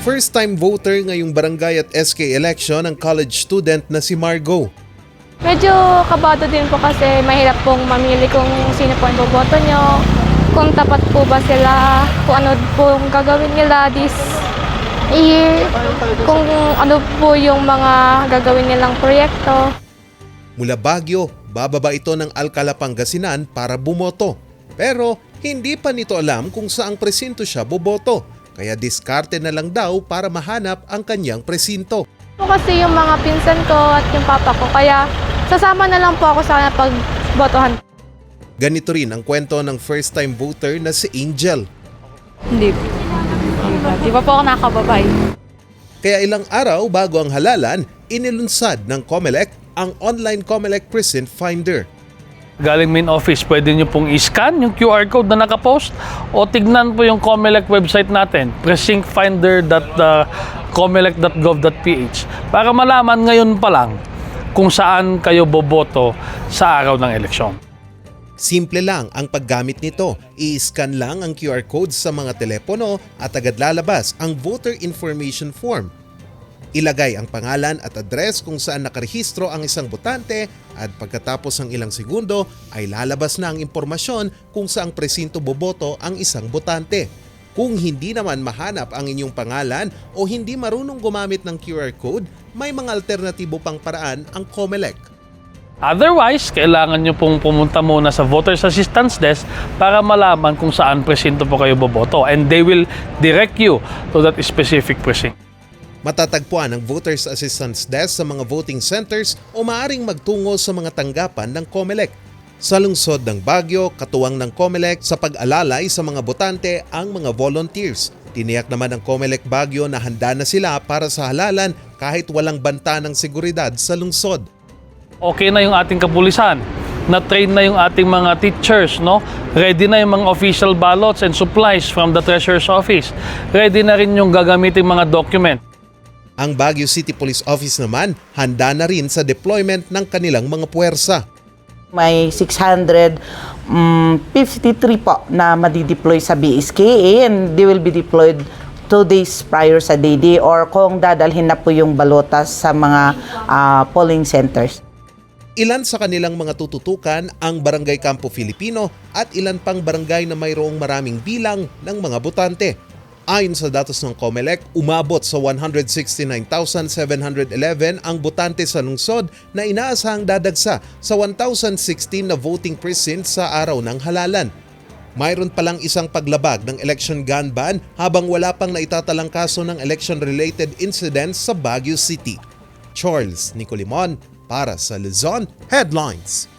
First-time voter ngayong barangay at SK election ang college student na si Margot. Medyo kabado din po kasi mahirap pong mamili kung sino po ang boboto nyo, kung tapat po ba sila, kung ano po ang gagawin nila this year, kung ano po yung mga gagawin nilang proyekto. Mula Baguio, bababa ito ng Alcala, Pangasinan para bumoto. Pero hindi pa nito alam kung saang presinto siya boboto. Kaya diskarte na lang daw para mahanap ang kanyang presinto. Po kasi yung mga pinsan ko at yung papa ko, kaya sasama na lang po ako sa kanila pag botohan. Ganito rin ang kwento ng first-time voter na si Angel. Hindi. Hindi pa. Di pa po ako nakababay. Kaya ilang araw bago ang halalan, inilunsad ng COMELEC ang online COMELEC Precinct Finder. Galing main office, pwede nyo pong i-scan yung QR code na nakapost o tignan po yung COMELEC website natin, precinctfinder.comelec.gov.ph para malaman ngayon pa lang kung saan kayo boboto sa araw ng eleksyon. Simple lang ang paggamit nito. I-scan lang ang QR code sa mga telepono at agad lalabas ang voter information form. Ilagay ang pangalan at address kung saan nakarehistro ang isang botante at pagkatapos ng ilang segundo ay lalabas na ang impormasyon kung saang presinto boboto ang isang botante. Kung hindi naman mahanap ang inyong pangalan o hindi marunong gumamit ng QR code, may mga alternatibo pang paraan ang COMELEC. Otherwise, kailangan nyo pong pumunta muna sa Voters Assistance Desk para malaman kung saan presinto po kayo boboto and they will direct you to that specific precinct. Matatagpuan ang Voters Assistance Desk sa mga voting centers o maaring magtungo sa mga tanggapan ng COMELEC. Sa lungsod ng Baguio, katuwang ng COMELEC sa pag-alalay sa mga botante ang mga volunteers. Tiniyak naman ng COMELEC Baguio na handa na sila para sa halalan kahit walang banta ng seguridad sa lungsod. okay na yung ating kapulisan. Na-train na yung ating mga teachers, no? Ready na yung mga official ballots and supplies from the Treasurer's Office. Ready na rin yung gagamitin mga document. Ang Baguio City Police Office naman handa na rin sa deployment ng kanilang mga puwersa. May 653 po na madideploy sa BSK and they will be deployed two days prior sa DD or kung dadalhin na po yung balotas sa mga ah, polling centers. Ilan sa kanilang mga tututukan ang Barangay Campo Filipino at ilan pang barangay na mayroong maraming bilang ng mga botante. Ayon sa datos ng COMELEC, umabot sa 169,711 ang botante sa lungsod na inaasahang dadagsa sa 1,016 na voting precincts sa araw ng halalan. Mayroon palang isang paglabag ng election gun ban habang wala pang naitatalang kaso ng election-related incidents sa Baguio City. Charles Nicolimon para sa Luzon Headlines.